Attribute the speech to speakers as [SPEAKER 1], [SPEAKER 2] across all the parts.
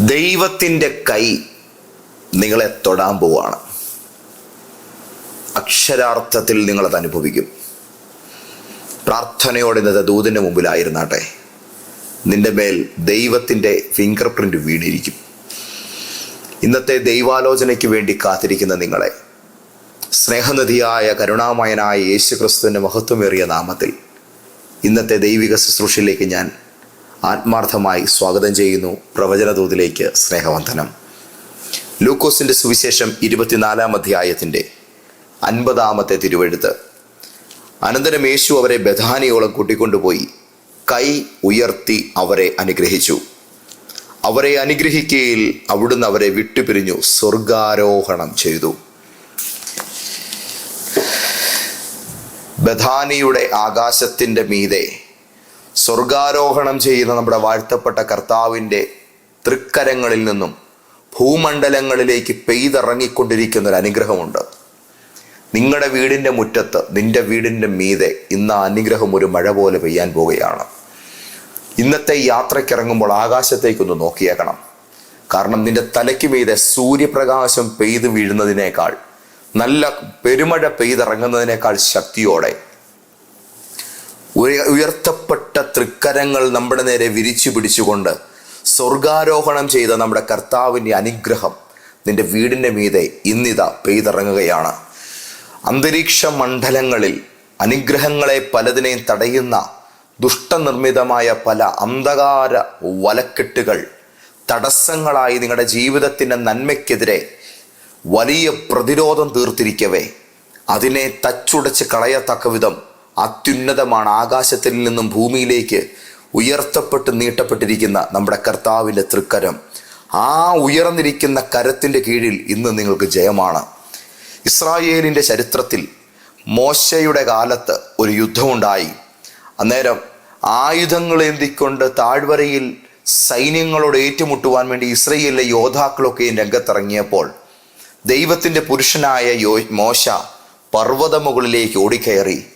[SPEAKER 1] ദൈവത്തിന്റെ കൈ നിങ്ങളെ തൊടാൻ പോവാണ്. അക്ഷരാർത്ഥത്തിൽ നിങ്ങളത് അനുഭവിക്കും. പ്രാർത്ഥനയോടെ ഇന്നത്തെ ദൂതിന്റെ മുമ്പിലായിരുന്നാട്ടെ. നിന്റെ മേൽ ദൈവത്തിന്റെ ഫിംഗർ പ്രിന്റ് വീണിരിക്കും. ഇന്നത്തെ ദൈവാലോചനയ്ക്ക് വേണ്ടി കാത്തിരിക്കുന്ന നിങ്ങളെ സ്നേഹനിധിയായ കരുണാമയനായ യേശുക്രിസ്തുവിന്റെ മഹത്വമേറിയ നാമത്തിൽ ഇന്നത്തെ ദൈവിക ശുശ്രൂഷയിലേക്ക് ഞാൻ ആത്മാർത്ഥമായി സ്വാഗതം ചെയ്യുന്നു പ്രവചനദൂതിലേക്ക് സ്നേഹവന്ദനം. ലൂക്കോസിന്റെ സുവിശേഷം ഇരുപത്തിനാലാം അധ്യായത്തിന്റെ അൻപതാമത്തെ തിരുവെഴുത്ത്. അനന്തരം യേശു അവരെ ബഥാനിയോളം കൂട്ടിക്കൊണ്ടുപോയി കൈ ഉയർത്തി അവരെ അനുഗ്രഹിച്ചു. അവരെ അനുഗ്രഹിക്കയിൽ അവിടുന്ന് അവരെ വിട്ടുപിരിഞ്ഞു സ്വർഗാരോഹണം ചെയ്തു. ബഥാനിയുടെ ആകാശത്തിന്റെ മീതെ സ്വർഗാരോഹണം ചെയ്യുന്ന നമ്മുടെ വാഴ്ത്തപ്പെട്ട കർത്താവിന്റെ തൃക്കരങ്ങളിൽ നിന്നും ഭൂമണ്ഡലങ്ങളിലേക്ക് പെയ്തിറങ്ങിക്കൊണ്ടിരിക്കുന്ന ഒരു അനുഗ്രഹമുണ്ട്. നിങ്ങളുടെ വീടിന്റെ മുറ്റത്ത് നിന്റെ വീടിന്റെ മീതെ ഇന്ന് ആ അനുഗ്രഹം ഒരു മഴ പോലെ പെയ്യാൻ പോവുകയാണ്. ഇന്നത്തെ യാത്രയ്ക്കിറങ്ങുമ്പോൾ ആകാശത്തേക്കൊന്ന് നോക്കിയേക്കണം. കാരണം നിന്റെ തലയ്ക്ക് മീതെ സൂര്യപ്രകാശം പെയ്തു വീഴുന്നതിനേക്കാൾ നല്ല പെരുമഴ പെയ്തിറങ്ങുന്നതിനേക്കാൾ ശക്തിയോടെ ഉയർത്തപ്പെട്ട തൃക്കരങ്ങൾ നമ്മുടെ നേരെ വിരിച്ചു പിടിച്ചുകൊണ്ട് സ്വർഗാരോഹണം ചെയ്ത നമ്മുടെ കർത്താവിന്റെ അനുഗ്രഹം നിന്റെ വീടിന്റെ മീതെ ഇന്നിത പെയ്തിറങ്ങുകയാണ്. അന്തരീക്ഷ മണ്ഡലങ്ങളിൽ അനുഗ്രഹങ്ങളെ പലതിനെയും തടയുന്ന ദുഷ്ടനിർമ്മിതമായ പല അന്ധകാര വലക്കെട്ടുകൾ തടസ്സങ്ങളായി നിങ്ങളുടെ ജീവിതത്തിന്റെ നന്മയ്ക്കെതിരെ വലിയ പ്രതിരോധം തീർത്തിരിക്കവേ. അതിനെ തച്ചുടച്ച് കളയത്തക്ക വിധം അത്യുന്നതമാണ് ആകാശത്തിൽ നിന്നും ഭൂമിയിലേക്ക് ഉയർത്തപ്പെട്ട് നീട്ടപ്പെട്ടിരിക്കുന്ന നമ്മുടെ കർത്താവിന്റെ തൃക്കരം. ആ ഉയർന്നിരിക്കുന്ന കരത്തിന്റെ കീഴിൽ ഇന്ന് നിങ്ങൾക്ക് ജയമാണ്. ഇസ്രായേലിന്റെ ചരിത്രത്തിൽ മോശയുടെ കാലത്ത് ഒരു യുദ്ധമുണ്ടായി. അന്നേരം ആയുധങ്ങൾ എന്തിക്കൊണ്ട് താഴ്വരയിൽ സൈന്യങ്ങളോട് ഏറ്റുമുട്ടുവാൻ വേണ്ടി ഇസ്രയേലിലെ യോദ്ധാക്കളൊക്കെ രംഗത്തിറങ്ങിയപ്പോൾ ദൈവത്തിന്റെ പുരുഷനായ യോ മോശ പർവതമുകളിലേക്ക് ഓടിക്കയറി.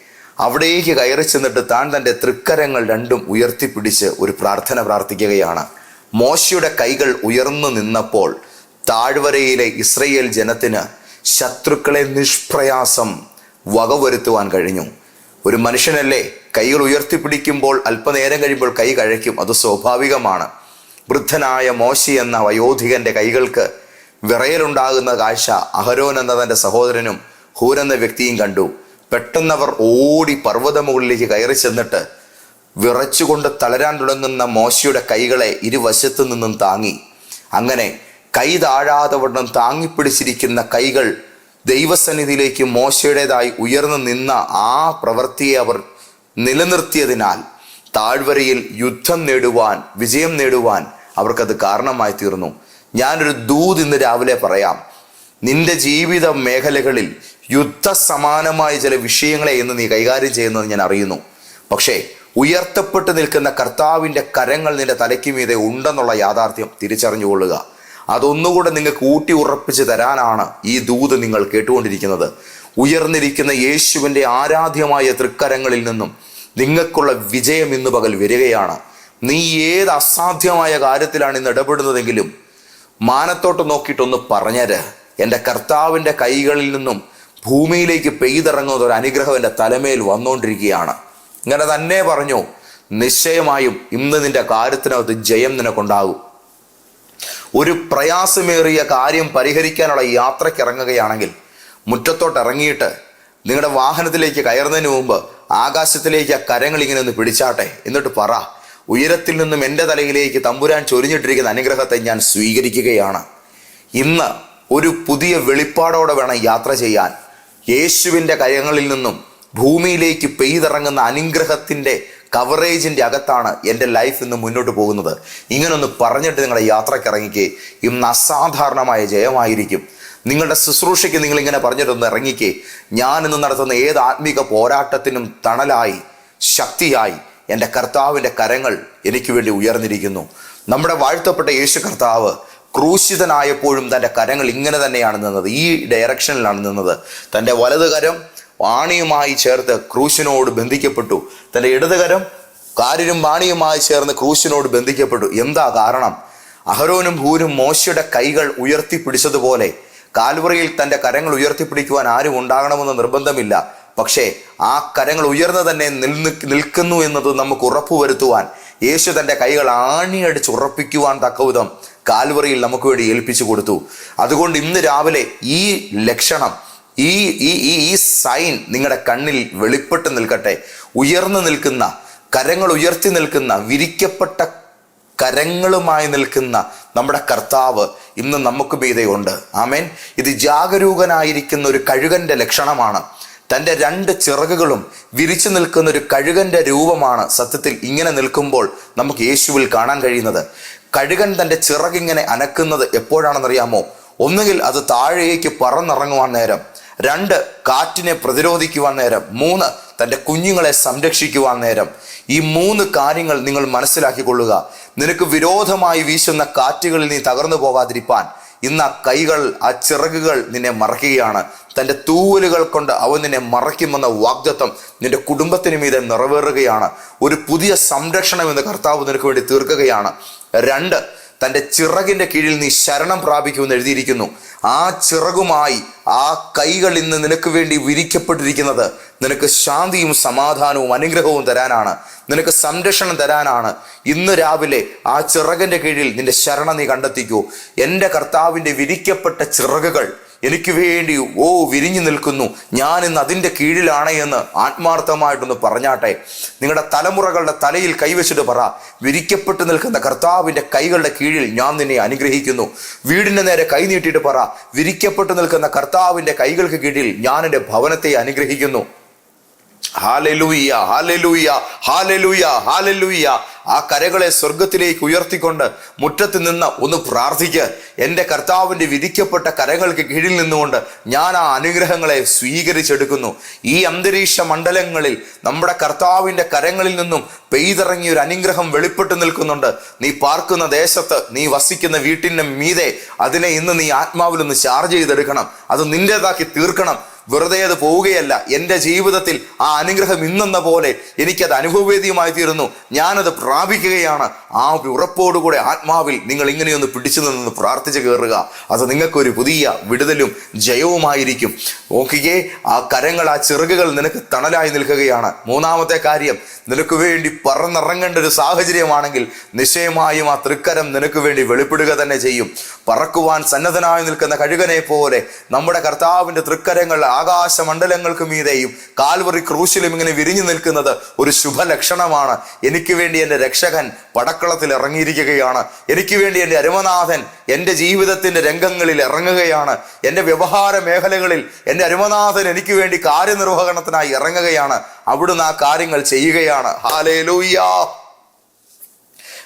[SPEAKER 1] അവിടേക്ക് കയറി ചെന്നിട്ട് താൻ തന്റെ തൃക്കരങ്ങൾ രണ്ടും ഉയർത്തിപ്പിടിച്ച് ഒരു പ്രാർത്ഥന പ്രാർത്ഥിക്കുകയാണ്. മോശയുടെ കൈകൾ ഉയർന്നു നിന്നപ്പോൾ താഴ്വരയിലെ ഇസ്രയേൽ ജനത്തിന് ശത്രുക്കളെ നിഷ്പ്രയാസം വകവരുത്തുവാൻ കഴിഞ്ഞു. ഒരു മനുഷ്യനല്ലേ? കൈകൾ ഉയർത്തിപ്പിടിക്കുമ്പോൾ അല്പനേരം കഴിയുമ്പോൾ കൈ കഴയ്ക്കും. അത് സ്വാഭാവികമാണ്. വൃദ്ധനായ മോശി എന്ന വയോധികന്റെ കൈകൾക്ക് വിറയലുണ്ടാകുന്ന കാഴ്ച അഹരോൻ എന്ന തന്റെ സഹോദരനും ഹൂർ എന്ന വ്യക്തിയും കണ്ടു. പെട്ടെന്നവർ ഓടി പർവതമുകളിലേക്ക് കയറി ചെന്നിട്ട് വിറച്ചുകൊണ്ട് തളരാൻ തുടങ്ങുന്ന മോശയുടെ കൈകളെ ഇരുവശത്തു നിന്നും താങ്ങി. അങ്ങനെ കൈ താഴാതെ വണ്ണം താങ്ങിപ്പിടിച്ചിരിക്കുന്ന കൈകൾ ദൈവസന്നിധിയിലേക്ക് മോശയുടേതായി ഉയർന്നു നിന്ന ആ പ്രവൃത്തിയെ അവർ നിലനിർത്തിയതിനാൽ താഴ്വരയിൽ യുദ്ധം നേടുവാൻ വിജയം നേടുവാൻ അവർക്കത് കാരണമായി തീർന്നു. ഞാനൊരു ദൂത് ഇന്ന് രാവിലെ പറയാം. നിന്റെ ജീവിത മേഖലകളിൽ യുദ്ധസമാനമായ ചില വിഷയങ്ങളെ ഇന്ന് നീ കൈകാര്യം ചെയ്യുന്നത് ഞാൻ അറിയുന്നു. പക്ഷേ ഉയർത്തപ്പെട്ട് നിൽക്കുന്ന കർത്താവിന്റെ കരങ്ങൾ നിന്റെ തലയ്ക്ക് മീതെ ഉണ്ടെന്നുള്ള യാഥാർത്ഥ്യം തിരിച്ചറിഞ്ഞുകൊള്ളുക. അതൊന്നുകൂടെ നിങ്ങൾക്ക് ഊട്ടി ഉറപ്പിച്ച് തരാനാണ് ഈ ദൂത് നിങ്ങൾ കേട്ടുകൊണ്ടിരിക്കുന്നത്. ഉയർന്നിരിക്കുന്ന യേശുവിന്റെ ആരാധ്യമായ തൃക്കരങ്ങളിൽ നിന്നും നിങ്ങൾക്കുള്ള വിജയം ഇന്ന് പകൽ വരികയാണ്. നീ ഏത് അസാധ്യമായ കാര്യത്തിലാണ് ഇന്ന് ഇടപെടുന്നതെങ്കിലും മാനത്തോട്ട് നോക്കിയിട്ടൊന്ന് പറഞ്ഞര്. എന്റെ കർത്താവിന്റെ കൈകളിൽ നിന്നും ഭൂമിയിലേക്ക് പെയ്തിറങ്ങുന്ന ഒരു അനുഗ്രഹം എന്റെ തലമേൽ വന്നുകൊണ്ടിരിക്കുകയാണ് ഇങ്ങനെ തന്നെ പറഞ്ഞു നിശ്ചയമായും ഇന്ന് നിന്റെ കാര്യത്തിനകത്ത് ജയം നിനക്കുണ്ടാകും. ഒരു പ്രയാസമേറിയ കാര്യം പരിഹരിക്കാനുള്ള യാത്രയ്ക്ക് ഇറങ്ങുകയാണെങ്കിൽ മുറ്റത്തോട്ട് ഇറങ്ങിയിട്ട് നിങ്ങളുടെ വാഹനത്തിലേക്ക് കയറുന്നതിന് മുമ്പ് ആകാശത്തിലേക്ക് ആ കരങ്ങൾ ഇങ്ങനെ ഒന്ന് പിടിച്ചാട്ടെ. എന്നിട്ട് പറ ഉയരത്തിൽ നിന്നും എന്റെ തലയിലേക്ക് തമ്പുരാൻ ചൊരിഞ്ഞിട്ടിരിക്കുന്ന അനുഗ്രഹത്തെ ഞാൻ സ്വീകരിക്കുകയാണ്. ഇന്ന് ഒരു പുതിയ വെളിപ്പാടോടെ വേണം യാത്ര ചെയ്യാൻ. യേശുവിന്റെ കയങ്ങളിൽ നിന്നും ഭൂമിയിലേക്ക് പെയ്തിറങ്ങുന്ന അനുഗ്രഹത്തിന്റെ കവറേജിന്റെ അകത്താണ് എന്റെ ലൈഫ് ഇന്ന് മുന്നോട്ട് പോകുന്നത്. ഇങ്ങനൊന്ന് പറഞ്ഞിട്ട് നിങ്ങളുടെ യാത്രയ്ക്ക് ഇറങ്ങിക്കേ. ഇന്ന് അസാധാരണമായ ജയമായിരിക്കും. നിങ്ങളുടെ ശുശ്രൂഷയ്ക്ക് നിങ്ങൾ ഇങ്ങനെ പറഞ്ഞിട്ടൊന്ന് ഇറങ്ങിക്കേ. ഞാൻ ഇന്ന് നടത്തുന്ന ഏത് ആത്മീക പോരാട്ടത്തിനും തണലായി ശക്തിയായി എന്റെ കർത്താവിന്റെ കരങ്ങൾ എനിക്ക് വേണ്ടി ഉയർന്നിരിക്കുന്നു. നമ്മുടെ വാഴ്ത്തപ്പെട്ട യേശു കർത്താവ് ക്രൂശിതനായപ്പോഴും തന്റെ കരങ്ങൾ ഇങ്ങനെ തന്നെയാണ് നിന്നത്. ഈ ഡയറക്ഷനിലാണ് നിന്നത്. തന്റെ വലത് കരം വാണിയുമായി ചേർത്ത് ക്രൂശിനോട് ബന്ധിക്കപ്പെട്ടു. തന്റെ ഇടതുകരം കാരിനും വാണിയുമായി ചേർന്ന് ക്രൂശിനോട് ബന്ധിക്കപ്പെട്ടു. എന്താ കാരണം? അഹരോനും ഭൂരും മോശയുടെ കൈകൾ ഉയർത്തിപ്പിടിച്ചതുപോലെ കാൽവറിയിൽ തന്റെ കരങ്ങൾ ഉയർത്തിപ്പിടിക്കുവാൻ ആരും ഉണ്ടാകണമെന്ന് നിർബന്ധമില്ല. പക്ഷേ ആ കരങ്ങൾ ഉയർന്നു തന്നെ നിൽക്കുന്നു എന്നത് നമുക്ക് ഉറപ്പുവരുത്തുവാൻ യേശു തന്റെ കൈകൾ ആണിയടിച്ച് ഉറപ്പിക്കുവാൻ തക്കവിധം കാൽവറിയിൽ നമുക്ക് വേണ്ടി ഏൽപ്പിച്ചു കൊടുത്തു. അതുകൊണ്ട് ഇന്ന് രാവിലെ ഈ ലക്ഷണം ഈ ഈ ഈ സൈൻ നിങ്ങളുടെ കണ്ണിൽ വെളിപ്പെട്ട് നിൽക്കട്ടെ. ഉയർന്നു നിൽക്കുന്ന കരങ്ങൾ ഉയർത്തി നിൽക്കുന്ന വിരിക്കപ്പെട്ട കരങ്ങളുമായി നിൽക്കുന്ന നമ്മുടെ കർത്താവ് ഇന്ന് നമുക്ക് മീതയുണ്ട് ആമേൻ. ഇത് ജാഗരൂകനായിരിക്കുന്ന ഒരു കഴുകന്റെ ലക്ഷണമാണ്. തന്റെ രണ്ട് ചിറകുകളും വിരിച്ചു നിൽക്കുന്ന ഒരു കഴുകന്റെ രൂപമാണ് സത്യത്തിൽ ഇങ്ങനെ നിൽക്കുമ്പോൾ നമുക്ക് യേശുവിൽ കാണാൻ കഴിയുന്നത്. കഴുകൻ തന്റെ ചിറകിങ്ങനെ അനക്കുന്നത് എപ്പോഴാണെന്നറിയാമോ? ഒന്നുകിൽ അത് താഴേക്ക് പറന്നിറങ്ങുവാൻ നേരം രണ്ട് കാറ്റിനെ പ്രതിരോധിക്കുവാൻ നേരം മൂന്ന് തന്റെ കുഞ്ഞുങ്ങളെ സംരക്ഷിക്കുവാൻ നേരം. ഈ മൂന്ന് കാര്യങ്ങൾ നിങ്ങൾ മനസ്സിലാക്കിക്കൊള്ളുക. നിനക്ക് വിരോധമായി വീശുന്ന കാറ്റുകളിൽ നീ തകർന്നു പോകാതിരിപ്പാൻ ഇന്ന് ആ കൈകൾ ആ ചിറകുകൾ നിന്നെ മറക്കുകയാണ് തന്റെ തൂവലുകൾ കൊണ്ട് അവൻ നിന്നെ മറയ്ക്കുമെന്ന വാഗ്ദത്വം നിന്റെ കുടുംബത്തിന് മീതെ നിറവേറുകയാണ്. ഒരു പുതിയ സംരക്ഷണം എന്ന് കർത്താവ് നിനക്ക് വേണ്ടി തീർക്കുകയാണ്. രണ്ട് തന്റെ ചിറകിന്റെ കീഴിൽ നീ ശരണം പ്രാപിക്കുമെന്ന് എഴുതിയിരിക്കുന്നു. ആ ചിറകുമായി ആ കൈകൾ ഇന്ന് നിനക്ക് വേണ്ടി വിരിക്കപ്പെട്ടിരിക്കുന്നത് നിനക്ക് ശാന്തിയും സമാധാനവും അനുഗ്രഹവും തരാനാണ്. നിനക്ക് സംരക്ഷണം തരാനാണ്. ഇന്ന് രാവിലെ ആ ചിറകിന്റെ കീഴിൽ നിന്റെ ശരണം നീ കണ്ടെത്തിക്കൂ. എന്റെ കർത്താവിന്റെ വിരിക്കപ്പെട്ട ചിറകുകൾ എനിക്ക് വേണ്ടി ഓ വിരിഞ്ഞു നിൽക്കുന്നു. ഞാൻ ഇന്ന് അതിന്റെ കീഴിലാണ് എന്ന് ആത്മാർത്ഥമായിട്ടൊന്ന് പറഞ്ഞാട്ടെ. നിങ്ങളുടെ തലമുറകളുടെ തലയിൽ കൈവച്ചിട്ട് പറ. വിരിക്കപ്പെട്ടു നിൽക്കുന്ന കർത്താവിന്റെ കൈകളുടെ കീഴിൽ ഞാൻ നിന്നെ അനുഗ്രഹിക്കുന്നു. വീടിന്റെ നേരെ കൈ നീട്ടിയിട്ട് പറ. വിരിക്കപ്പെട്ടു നിൽക്കുന്ന കർത്താവിന്റെ കൈകൾക്ക് കീഴിൽ ഞാൻ എന്റെ ഭവനത്തെ അനുഗ്രഹിക്കുന്നു. Hallelujah hallelujah hallelujah hallelujah. ആ കരകളെ സ്വർഗത്തിലേക്ക് ഉയർത്തിക്കൊണ്ട് മുറ്റത്ത് നിന്ന് ഒന്ന് പ്രാർത്ഥിക്ക്. എന്റെ കർത്താവിന്റെ വിധിക്കപ്പെട്ട കരകൾക്ക് കീഴിൽ നിന്നുകൊണ്ട് ഞാൻ ആ അനുഗ്രഹങ്ങളെ സ്വീകരിച്ചെടുക്കുന്നു. ഈ അന്തരീക്ഷ മണ്ഡലങ്ങളിൽ നമ്മുടെ കർത്താവിന്റെ കരങ്ങളിൽ നിന്നും പെയ്തിറങ്ങിയ ഒരു അനുഗ്രഹം വെളിപ്പെട്ട് നിൽക്കുന്നുണ്ട്. നീ പാർക്കുന്ന ദേശത്ത് നീ വസിക്കുന്ന വീട്ടിന്റെ മീതെ അതിനെ ഇന്ന് നീ ആത്മാവിലൊന്ന് ചാർജ് ചെയ്തെടുക്കണം. അത് നിന്റേതാക്കി തീർക്കണം. വെറുതെ അത് പോവുകയല്ല. എന്റെ ജീവിതത്തിൽ ആ അനുഗ്രഹം ഇന്നെന്ന പോലെ എനിക്കത് അനുഭവവേദ്യമായി തീരുന്നു. ഞാനത് പ്രാപിക്കുകയാണ്. ആ ഉറപ്പോടുകൂടെ ആത്മാവിൽ നിങ്ങൾ ഇങ്ങനെയൊന്ന് പിടിച്ചു നിന്ന് പ്രാർത്ഥിച്ച് കയറുക അത് നിങ്ങൾക്കൊരു പുതിയ വിടുതലും ജയവുമായിരിക്കും. ഓക്കെ ആ കരങ്ങൾ ആ ചിറകുകൾ നിനക്ക് തണലായി നിൽക്കുകയാണ്. മൂന്നാമത്തെ കാര്യം നിനക്ക് വേണ്ടി പറന്നിറങ്ങേണ്ട ഒരു സാഹചര്യമാണെങ്കിൽ നിശ്ചയമായും ആ തൃക്കരം നിനക്ക് വേണ്ടി വെളിപ്പെടുക തന്നെ ചെയ്യും. പറക്കുവാൻ സന്നദ്ധനായി നിൽക്കുന്ന കഴുകനെ പോലെ നമ്മുടെ കർത്താവിന്റെ തൃക്കരങ്ങൾ ആകാശമണ്ഡലങ്ങൾക്ക് മീതെയും കാൽവറി ക്രൂശിലും ഇങ്ങനെ വിരിഞ്ഞു നിൽക്കുന്നത് ഒരു ശുഭലക്ഷണമാണ്. എനിക്ക് വേണ്ടി എന്റെ രക്ഷകൻ പടക്കളത്തിൽ ഇറങ്ങിയിരിക്കുകയാണ്. എനിക്ക് വേണ്ടി എന്റെ അരുമനാഥൻ എന്റെ ജീവിതത്തിന്റെ രംഗങ്ങളിൽ ഇറങ്ങുകയാണ്. എന്റെ വ്യവഹാര മേഖലകളിൽ എന്റെ അരുമനാഥൻ എനിക്ക് വേണ്ടി കാര്യനിർവഹണത്തിനായി ഇറങ്ങുകയാണ്. അവിടുന്ന് ആ കാര്യങ്ങൾ ചെയ്യുകയാണ്. ഹാലേലൂയ്യാ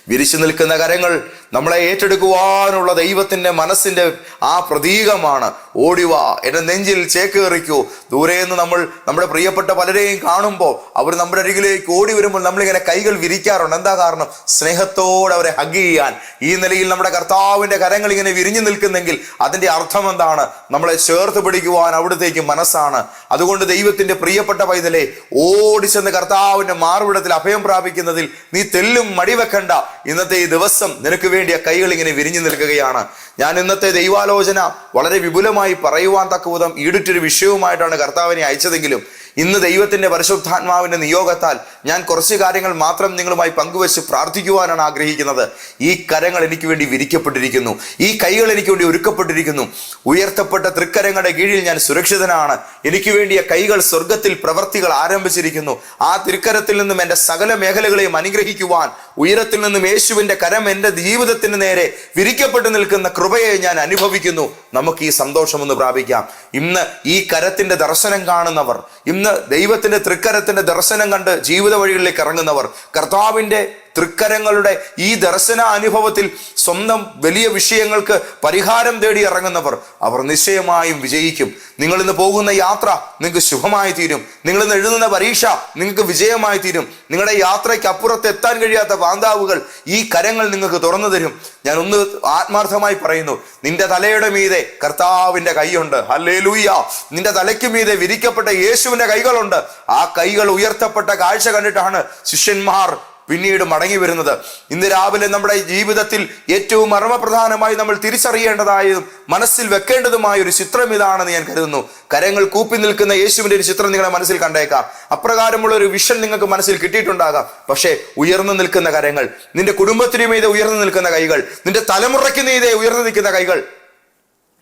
[SPEAKER 1] വിരിച്ചു നിൽക്കുന്ന കരങ്ങൾ നമ്മളെ ഏറ്റെടുക്കുവാനുള്ള ദൈവത്തിന്റെ മനസ്സിന്റെ ആ പ്രതീകമാണ്. ഓടിവാ എന്റെ നെഞ്ചിൽ ചേക്കേറിക്കൂ ദൂരെ നിന്ന് നമ്മൾ നമ്മുടെ പ്രിയപ്പെട്ട പലരെയും കാണുമ്പോൾ അവർ നമ്മുടെ അരികിലേക്ക് ഓടി വരുമ്പോൾ നമ്മളിങ്ങനെ കൈകൾ വിരിക്കാറുണ്ട്. എന്താ കാരണം? സ്നേഹത്തോടെ അവരെ ഹഗ് ചെയ്യാൻ. ഈ നിലയിൽ നമ്മുടെ കർത്താവിന്റെ കരങ്ങൾ ഇങ്ങനെ വിരിഞ്ഞു നിൽക്കുന്നെങ്കിൽ അതിന്റെ അർത്ഥം എന്താണ്? നമ്മളെ ചേർത്ത് പിടിക്കുവാൻ അവിടത്തേക്ക് മനസ്സാണ്. അതുകൊണ്ട് ദൈവത്തിന്റെ പ്രിയപ്പെട്ട പൈതലെ ഓടിച്ചെന്ന് കർത്താവിന്റെ മാർവിടത്തിൽ അഭയം പ്രാപിക്കുന്നതിൽ നീ തെല്ലും മടിവെക്കണ്ട. ഇന്നത്തെ ഈ ദിവസം നിനക്ക് വേണ്ടി ആ കൈകൾ ഇങ്ങനെ വിരിഞ്ഞു നിൽക്കുകയാണ് ഞാൻ ഇന്നത്തെ ദൈവാലോചന വളരെ വിപുലമായി പറയുവാൻ തക്ക വിധം ഈടുറ്റൊരു വിഷയവുമായിട്ടാണ് കർത്താവിനെ അയച്ചതെങ്കിലും ഇന്ന് ദൈവത്തിന്റെ പരിശുദ്ധാത്മാവിന്റെ നിയോഗത്താൽ ഞാൻ കുറച്ച് കാര്യങ്ങൾ മാത്രം നിങ്ങളുമായി പങ്കുവച്ച് പ്രാർത്ഥിക്കുവാനാണ് ആഗ്രഹിക്കുന്നത്. ഈ കരങ്ങൾ എനിക്ക് വേണ്ടി വിരിക്കപ്പെട്ടിരിക്കുന്നു. ഈ കൈകൾ എനിക്ക് വേണ്ടി ഒരുക്കപ്പെട്ടിരിക്കുന്നു. ഉയർത്തപ്പെട്ട തൃക്കരങ്ങളുടെ കീഴിൽ ഞാൻ സുരക്ഷിതനാണ്. എനിക്ക് വേണ്ടിയ കൈകൾ സ്വർഗത്തിൽ പ്രവർത്തികൾ ആരംഭിച്ചിരിക്കുന്നു. ആ തിരുക്കരത്തിൽ നിന്നും എന്റെ സകല മേഖലകളെയും അനുഗ്രഹിക്കുവാൻ ഉയരത്തിൽ നിന്നും യേശുവിന്റെ കരം എന്റെ ജീവിതത്തിന് നേരെ വിരിക്കപ്പെട്ടു നിൽക്കുന്ന കൃപയെ ഞാൻ അനുഭവിക്കുന്നു. നമുക്ക് ഈ സന്തോഷം ഒന്ന് പ്രാപിക്കാം. ഇന്ന് ഈ കരത്തിന്റെ ദർശനം കാണുന്നവർ ഇന്ന് ദൈവത്തിന്റെ തൃക്കരത്തിന്റെ ദർശനം കണ്ട് ജീവിത വഴികളിലേക്ക് ഇറങ്ങുന്നവർ കർത്താവിന്റെ തൃക്കരങ്ങളുടെ ഈ ദർശന അനുഭവത്തിൽ സ്വന്തം വലിയ വിഷയങ്ങൾക്ക് പരിഹാരം തേടി ഇറങ്ങുന്നവർ അവർ നിശ്ചയമായും വിജയിക്കും. നിങ്ങൾ ഇന്ന് പോകുന്ന യാത്ര നിങ്ങൾക്ക് ശുഭമായി തീരും. നിങ്ങൾ ഇന്ന് എഴുതുന്ന പരീക്ഷ നിങ്ങൾക്ക് വിജയമായി തീരും. നിങ്ങളുടെ യാത്രയ്ക്ക് അപ്പുറത്ത് എത്താൻ കഴിയാത്ത പാന്താവുകൾ ഈ കരങ്ങൾ നിങ്ങൾക്ക് തുറന്നു തരും. ഞാൻ ഒന്ന് ആത്മാർത്ഥമായി പറയുന്നു നിന്റെ തലയുടെ മീതെ കർത്താവിന്റെ കൈയുണ്ട്. ഹല്ലേ ലൂയ്യ നിന്റെ തലയ്ക്ക് മീതെ വിരിക്കപ്പെട്ട യേശുവിന്റെ കൈകളുണ്ട്. ആ കൈകൾ ഉയർത്തപ്പെട്ട കാഴ്ച കണ്ടിട്ടാണ് ശിഷ്യന്മാർ പിന്നീട് മടങ്ങി വരുന്നത്. ഇന്ന് രാവിലെ നമ്മുടെ ജീവിതത്തിൽ ഏറ്റവും മർമ്മപ്രധാനമായി നമ്മൾ തിരിച്ചറിയേണ്ടതായതും മനസ്സിൽ വെക്കേണ്ടതുമായ ഒരു ചിത്രം ഇതാണെന്ന് ഞാൻ കരുതുന്നു. കരങ്ങൾ കൂപ്പി നിൽക്കുന്ന യേശുവിന്റെ ഒരു ചിത്രം നിങ്ങളുടെ മനസ്സിൽ കണ്ടേക്കാം. അപ്രകാരമുള്ള ഒരു വിഷൻ നിങ്ങൾക്ക് മനസ്സിൽ കിട്ടിയിട്ടുണ്ടാകാം. പക്ഷേ ഉയർന്നു നിൽക്കുന്ന കരങ്ങൾ നിന്റെ കുടുംബത്തിനു മീതെ ഉയർന്നു നിൽക്കുന്ന കൈകൾ നിന്റെ തലമുറയ്ക്ക് മീതെ ഉയർന്നു നിൽക്കുന്ന കൈകൾ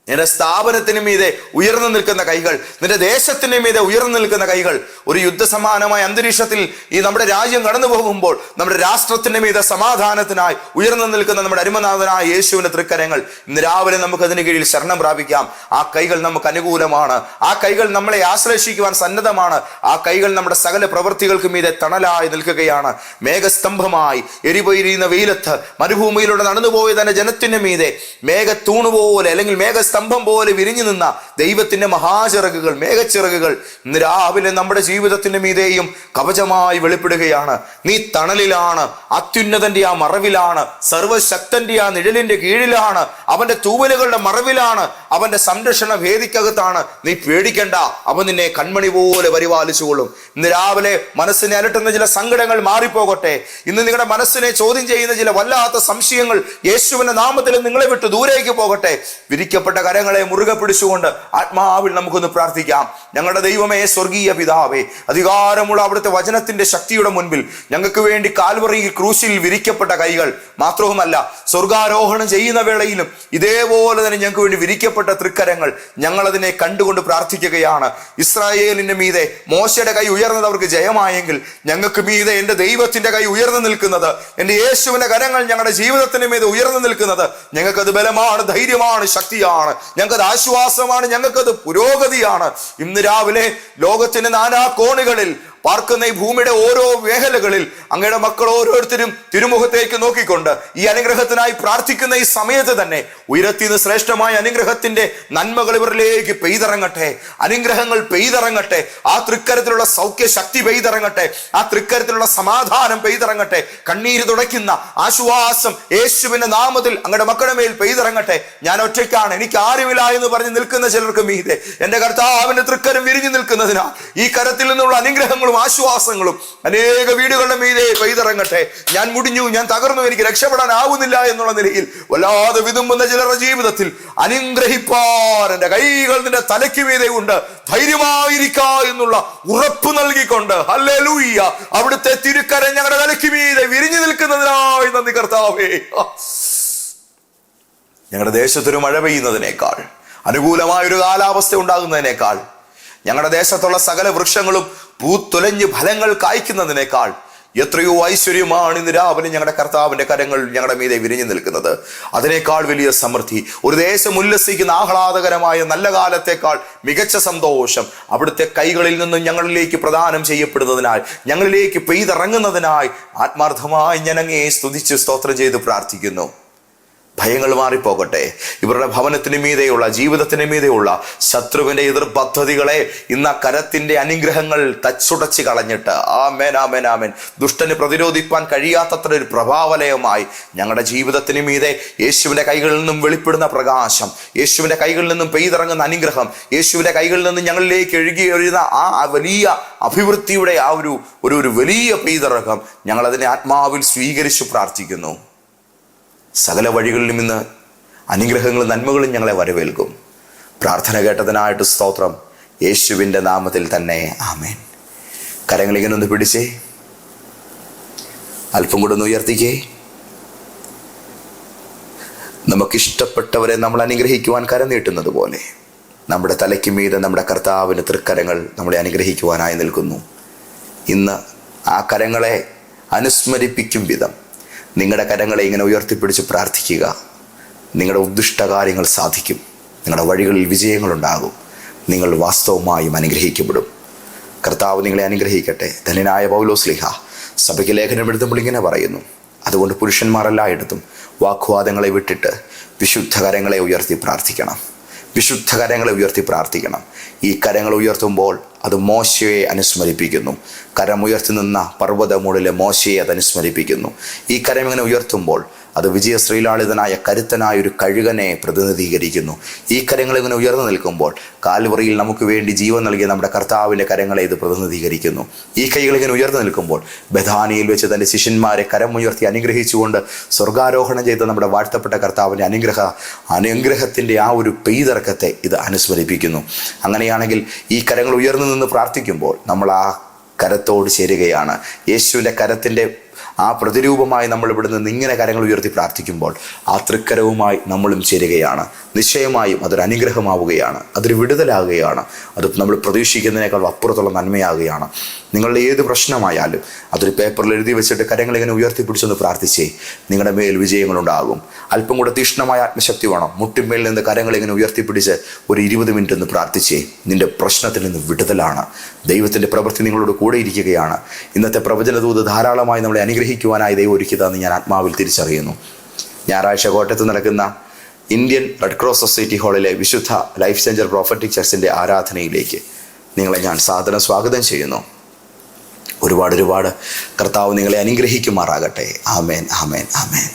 [SPEAKER 1] നിന്റെ സ്ഥാപനത്തിന് മീതെ ഉയർന്നു നിൽക്കുന്ന കൈകൾ നിന്റെ ദേശത്തിന് മീതെ ഉയർന്നു നിൽക്കുന്ന കൈകൾ ഒരു യുദ്ധസമാനമായ അന്തരീക്ഷത്തിൽ ഈ നമ്മുടെ രാജ്യം കടന്നു പോകുമ്പോൾ നമ്മുടെ രാഷ്ട്രത്തിന്റെ മീതെ സമാധാനത്തിനായി ഉയർന്നു നിൽക്കുന്ന നമ്മുടെ അരുമനാഥനായ യേശുവിന്റെ തൃക്കരങ്ങൾ ഇന്ന് രാവിലെ നമുക്ക് അതിന് കീഴിൽ ശരണം പ്രാപിക്കാം. ആ കൈകൾ നമുക്ക് അനുകൂലമാണ്. ആ കൈകൾ നമ്മളെ ആശ്ലേഷിക്കുവാൻ സന്നദ്ധമാണ്. ആ കൈകൾ നമ്മുടെ സകല പ്രവൃത്തികൾക്ക് മീതെ തണലായി നിൽക്കുകയാണ്. മേഘസ്തംഭമായി എരിപൊയിരിയുന്ന വെയിലത്ത് മരുഭൂമിയിലൂടെ നടന്നുപോയ തന്നെ ജനത്തിന് മീതെ മേഘത്തൂണുപോലെ അല്ലെങ്കിൽ അല്ലെങ്കിൽ മേഘസ്തംഭം പോലെ വിരിഞ്ഞു നിന്ന ദൈവത്തിന്റെ മഹാചിറകുകൾ മേഘച്ചിറകുകൾ ഇന്ന് രാവിലെ നമ്മുടെ ജീവിതത്തിന്റെ മീതെയും കവചമായി വെളിപ്പെടുകയാണ്. നീ തണലിലാണ് അത്യുന്നതന്റെ ആ മറവിലാണ് സർവശക്തന്റെ ആ നിഴലിന്റെ കീഴിലാണ് അവന്റെ തൂവലുകളുടെ മറവിലാണ് അവന്റെ സംരക്ഷണ വേദിക്കകത്താണ് നീ പേടിക്കണ്ട. അവൻ നിന്നെ കൺമണി പോലെ പരിപാലിച്ചുകൊള്ളും. ഇന്ന് രാവിലെ മനസ്സിനെ അലട്ടുന്ന ചില സങ്കടങ്ങൾ മാറിപ്പോകട്ടെ. ഇന്ന് നിങ്ങളുടെ മനസ്സിനെ ചോദ്യം ചെയ്യുന്ന ചില വല്ലാത്ത സംശയങ്ങൾ യേശുവിന്റെ നാമത്തിൽ നിങ്ങളെ വിട്ട് ദൂരേക്ക് പോകട്ടെ. വിരിക്കപ്പെട്ട കരങ്ങളെ മുറുകെ പിടിച്ചുകൊണ്ട് ആത്മാവിൽ നമുക്കൊന്ന് പ്രാർത്ഥിക്കാം. ഞങ്ങളുടെ ദൈവമേ സ്വർഗീയ പിതാവേ അധികാരമുള്ള അവിടുത്തെ വചനത്തിന്റെ ശക്തിയുടെ മുൻപിൽ ഞങ്ങൾക്ക് വേണ്ടി കാൽവറിയിൽ ക്രൂശിൽ വിരിക്കപ്പെട്ട കൈകൾ മാത്രവുമല്ല സ്വർഗാരോഹണം ചെയ്യുന്ന വേളയിലും ഇതേപോലെ തന്നെ ഞങ്ങൾക്ക് വേണ്ടി വിരിക്കപ്പെട്ട തൃക്കരങ്ങൾ ഞങ്ങളതിനെ കണ്ടുകൊണ്ട് പ്രാർത്ഥിക്കുകയാണ്. ഇസ്രായേലിന്റെ മീതെ മോശയുടെ കൈ ഉയർന്നത് അവർക്ക് ജയമായെങ്കിൽ ഞങ്ങൾക്ക് മീതെ എന്റെ ദൈവത്തിന്റെ കൈ ഉയർന്നു നിൽക്കുന്നത് എന്റെ യേശുവിന്റെ കരങ്ങൾ ഞങ്ങളുടെ ജീവിതത്തിന് മീതെ ഉയർന്നു നിൽക്കുന്നത് ഞങ്ങൾക്കത് ബലമാണ് ധൈര്യമാണ് ശക്തിയാണ്. ഞങ്ങൾക്കത് ആശ്വാസമാണ്. ഞങ്ങൾക്കത് പുരോഗതിയാണ്. ഇന്ന് രാവിലെ ലോകത്തിന്റെ നാനാ കോണുകളിൽ പാർക്കുന്ന ഈ ഭൂമിയുടെ ഓരോ മേഖലകളിൽ അങ്ങയുടെ മക്കൾ ഓരോരുത്തരും തിരുമുഖത്തേക്ക് നോക്കിക്കൊണ്ട് ഈ അനുഗ്രഹത്തിനായി പ്രാർത്ഥിക്കുന്ന ഈ സമയത്ത് തന്നെ ഉയരത്തിന്ന് ശ്രേഷ്ഠമായ അനുഗ്രഹത്തിന്റെ നന്മകൾ ഇവരിലേക്ക് പെയ്തിറങ്ങട്ടെ. അനുഗ്രഹങ്ങൾ പെയ്തിറങ്ങട്ടെ. ആ തൃക്കരത്തിലുള്ള സൗഖ്യ ശക്തി പെയ്തിറങ്ങട്ടെ. ആ തൃക്കരത്തിലുള്ള സമാധാനം പെയ്തിറങ്ങട്ടെ. കണ്ണീര് തുടയ്ക്കുന്ന ആശ്വാസം യേശുവിന്റെ നാമത്തിൽ അങ്ങയുടെ മക്കളുടെ മേൽ പെയ്തിറങ്ങട്ടെ. ഞാൻ ഒറ്റയ്ക്കാണ്. എനിക്ക് ആരുമില്ല എന്ന് പറഞ്ഞ് നിൽക്കുന്ന ചിലർക്ക് മീതെ എന്റെ കർത്താവിന്റെ തൃക്കരം വിരിഞ്ഞു നിൽക്കുന്നതിനാൽ ഈ കരത്തിൽ നിന്നുള്ള അനുഗ്രഹങ്ങളും ആശ്വാസങ്ങളും അനേക വീടുകളുടെ മീതെ പെയ്തിറങ്ങട്ടെ. ഞാൻ മുടിഞ്ഞു ഞാൻ തകർന്നു എനിക്ക് രക്ഷപ്പെടാൻ ആവുന്നില്ല എന്നുള്ള നിലയിൽ വല്ലാതെ വിതുമ്പുന്ന ചിലരുടെ ജീവിതത്തിൽ അനുഗ്രഹിപ്പാൻ എന്റെ കൈകൾ നിന്റെ തലയ്ക്ക് മീതെ ഉണ്ട്. ധൈര്യമായിരിക്ക എന്നുള്ള ഉറപ്പ് നൽകിക്കൊണ്ട് ഹല്ലേലൂയ്യ അവിടുത്തെ തിരുക്കര ഞങ്ങളുടെ തലയ്ക്ക് മീതെ വിരിഞ്ഞു നിൽക്കുന്നതിനായി നന്ദി കർത്താവേ. ഞങ്ങളുടെ ദേശത്തൊരു മഴ പെയ്യുന്നതിനേക്കാൾ അനുകൂലമായൊരു കാലാവസ്ഥ ഉണ്ടാകുന്നതിനേക്കാൾ ഞങ്ങളുടെ ദേശത്തുള്ള സകല വൃക്ഷങ്ങളും പൂത്തുലഞ്ഞ് ഫലങ്ങൾ കായ്ക്കുന്നതിനേക്കാൾ എത്രയോ ഐശ്വര്യമാണ് ഇന്ന് രാവിലെ ഞങ്ങളുടെ കർത്താവിന്റെ കരങ്ങൾ ഞങ്ങളുടെ മീതെ വിരിഞ്ഞു നിൽക്കുന്നത്. അതിനേക്കാൾ വലിയ സമൃദ്ധി ഒരു ദേശം ഉല്ലസിക്കുന്ന ആഹ്ലാദകരമായ നല്ല കാലത്തേക്കാൾ മികച്ച സന്തോഷം അവിടുത്തെ കൈകളിൽ നിന്നും ഞങ്ങളിലേക്ക് പ്രദാനം ചെയ്യപ്പെടുന്നതിനാൽ ഞങ്ങളിലേക്ക് പെയ്തിറങ്ങുന്നതിനായി ആത്മാർത്ഥമായി ഞാൻ സ്തുതിച്ച് സ്തോത്രം ചെയ്ത് പ്രാർത്ഥിക്കുന്നു. ഭയങ്ങൾ മാറിപ്പോകട്ടെ. ഇവരുടെ ഭവനത്തിന് മീതെയുള്ള ജീവിതത്തിന് മീതെയുള്ള ശത്രുവിന്റെ എതിർ പദ്ധതികളെ ഇന്ന് ആ കരത്തിന്റെ അനുഗ്രഹങ്ങൾ തച്ചുടച്ച് കളഞ്ഞിട്ട് ആമേൻ ആമേൻ ആമേൻ. ദുഷ്ടന് പ്രതിരോധിപ്പാൻ കഴിയാത്തത്ര ഒരു പ്രഭാവലയമായി ഞങ്ങളുടെ ജീവിതത്തിന് മീതെ യേശുവിന്റെ കൈകളിൽ നിന്നും വെളിപ്പെടുന്ന പ്രകാശം യേശുവിന്റെ കൈകളിൽ നിന്നും പെയ്തിറങ്ങുന്ന അനുഗ്രഹം യേശുവിന്റെ കൈകളിൽ നിന്നും ഞങ്ങളിലേക്ക് എഴുകി എഴുതുന്ന ആ വലിയ അഭിവൃദ്ധിയുടെ ആ ഒരു ഒരു വലിയ പെയ്തിറക്കം ഞങ്ങളതിനെ ആത്മാവിൽ സ്വീകരിച്ചു പ്രാർത്ഥിക്കുന്നു. സകല വഴികളിലും ഇന്ന് അനുഗ്രഹങ്ങളും നന്മകളും ഞങ്ങളെ വരവേൽക്കും. പ്രാർത്ഥന കേട്ടതിനായിട്ട് സ്തോത്രം. യേശുവിന്റെ നാമത്തിൽ തന്നെ ആമേൻ. കരങ്ങളിങ്ങനെ ഒന്ന് പിടിച്ചേ. അല്പം കൂടെ ഒന്ന് ഉയർത്തിക്കേ. നമുക്കിഷ്ടപ്പെട്ടവരെ നമ്മൾ അനുഗ്രഹിക്കുവാൻ കരം നീട്ടുന്നത് പോലെ നമ്മുടെ തലയ്ക്ക് മീതെ നമ്മുടെ കർത്താവിന് തൃക്കരങ്ങൾ നമ്മളെ അനുഗ്രഹിക്കുവാനായി നിൽക്കുന്നു. ഇന്ന് ആ കരങ്ങളെ അനുസ്മരിപ്പിക്കും വിധം. നിങ്ങളുടെ കരങ്ങളെ ഇങ്ങനെ ഉയർത്തിപ്പിടിച്ച് പ്രാർത്ഥിക്കുക. നിങ്ങളുടെ ഉദ്ദിഷ്ട കാര്യങ്ങൾ സാധിക്കും. നിങ്ങളുടെ വഴികളിൽ വിജയങ്ങളുണ്ടാകും. നിങ്ങൾ വാസ്തവമായും അനുഗ്രഹിക്കപ്പെടും. കർത്താവ് നിങ്ങളെ അനുഗ്രഹിക്കട്ടെ. ധനനായ പൗലോസ്ലിഹ സഭയ്ക്ക് ലേഖനം എഴുതുമ്പോൾ ഇങ്ങനെ പറയുന്നു. അതുകൊണ്ട് പുരുഷന്മാരെല്ലായിടത്തും വാക്വാദങ്ങളെ വിട്ടിട്ട് വിശുദ്ധ കരങ്ങളെ ഉയർത്തി പ്രാർത്ഥിക്കണം. വിശുദ്ധ കരങ്ങളെ ഉയർത്തി പ്രാർത്ഥിക്കണം. ഈ കരങ്ങൾ ഉയർത്തുമ്പോൾ അത് മോശയെ അനുസ്മരിപ്പിക്കുന്നു. കരം ഉയർത്തി നിന്ന പർവതമുകളിലെ മോശയെ അത് അനുസ്മരിപ്പിക്കുന്നു. ഈ കരം ഇങ്ങനെ ഉയർത്തുമ്പോൾ അത് വിജയശ്രീലാളിതനായ കരുത്തനായ ഒരു കഴുകനെ പ്രതിനിധീകരിക്കുന്നു. ഈ കരങ്ങൾ ഇങ്ങനെ ഉയർന്നു നിൽക്കുമ്പോൾ കാൽവറിയിൽ നമുക്ക് വേണ്ടി ജീവൻ നൽകിയ നമ്മുടെ കർത്താവിന്റെ കരങ്ങളെ ഇത് പ്രതിനിധീകരിക്കുന്നു. ഈ കൈകൾ ഇങ്ങനെ ഉയർന്നു നിൽക്കുമ്പോൾ ബഥാനിയിൽ വെച്ച് തന്റെ ശിഷ്യന്മാരെ കരമുയർത്തി അനുഗ്രഹിച്ചുകൊണ്ട് സ്വർഗാരോഹണം ചെയ്ത നമ്മുടെ വാഴ്ത്തപ്പെട്ട കർത്താവിന്റെ അനുഗ്രഹ അനുഗ്രഹത്തിന്റെ ആ ഒരു പെയ്തിറക്കത്തെ ഇത് അനുസ്മരിപ്പിക്കുന്നു. അങ്ങനെയാണെങ്കിൽ ഈ കരങ്ങൾ ഉയർന്നു നിന്ന് പ്രാർത്ഥിക്കുമ്പോൾ നമ്മൾ ആ കരത്തോട് ചേരുകയാണ്. യേശുവിന്റെ കരത്തിന്റെ ആ പ്രതിരൂപമായി നമ്മൾ ഇവിടെ നിന്ന് ഇങ്ങനെ കരങ്ങൾ ഉയർത്തി പ്രാർത്ഥിക്കുമ്പോൾ ആ തൃക്കരവുമായി നമ്മളും ചേരുകയാണ്. നിശ്ചയമായും അതൊരു അനുഗ്രഹമാവുകയാണ്. അതൊരു വിടുതലാകുകയാണ്. അത് നമ്മൾ പ്രതീക്ഷിക്കുന്നതിനേക്കാൾ അപ്പുറത്തുള്ള നന്മയാകുകയാണ്. നിങ്ങളുടെ ഏത് പ്രശ്നമായാലും അതൊരു പേപ്പറിൽ എഴുതി വെച്ചിട്ട് കരങ്ങൾ ഇങ്ങനെ ഉയർത്തിപ്പിടിച്ചൊന്ന് പ്രാർത്ഥിച്ചേ നിങ്ങളുടെ മേൽ വിജയങ്ങളുണ്ടാകും. അല്പം കൂടെ തീഷ്ണമായ ആത്മശക്തി വേണം. മുട്ടിന്മേൽ നിന്ന് കരങ്ങൾ ഇങ്ങനെ ഉയർത്തിപ്പിടിച്ച് ഒരു ഇരുപത് മിനിറ്റ് ഒന്ന് പ്രാർത്ഥിച്ചേ നിന്റെ പ്രശ്നത്തിൽ നിന്ന് വിടുതലാണ്. ദൈവത്തിന്റെ പ്രവൃത്തി നിങ്ങളോട് കൂടെ ഇരിക്കുകയാണ്. ഇന്നത്തെ പ്രവചനദൂത് ധാരാളമായി നമ്മളെ അനുഗ്രഹിക്കുവാനായി ദൈവം ഒരുക്കിയതാണെന്ന് ഞാൻ ആത്മാവിൽ തിരിച്ചറിയുന്നു. ഞായറാഴ്ച കോട്ടയത്ത് നടക്കുന്ന ഇന്ത്യൻ റെഡ് ക്രോസ് സൊസൈറ്റി ഹാളിലെ വിശുദ്ധ ലൈഫ് ചേഞ്ചർ പ്രോഫറ്റിക് ചർച്ചിന്റെ ആരാധനയിലേക്ക് നിങ്ങളെ ഞാൻ സാധനം സ്വാഗതം ചെയ്യുന്നു. ഒരുപാട് ഒരുപാട് കർത്താവ് നിങ്ങളെ അനുഗ്രഹിക്കുമാറാകട്ടെ. ആമേൻ ആമേൻ ആമേൻ.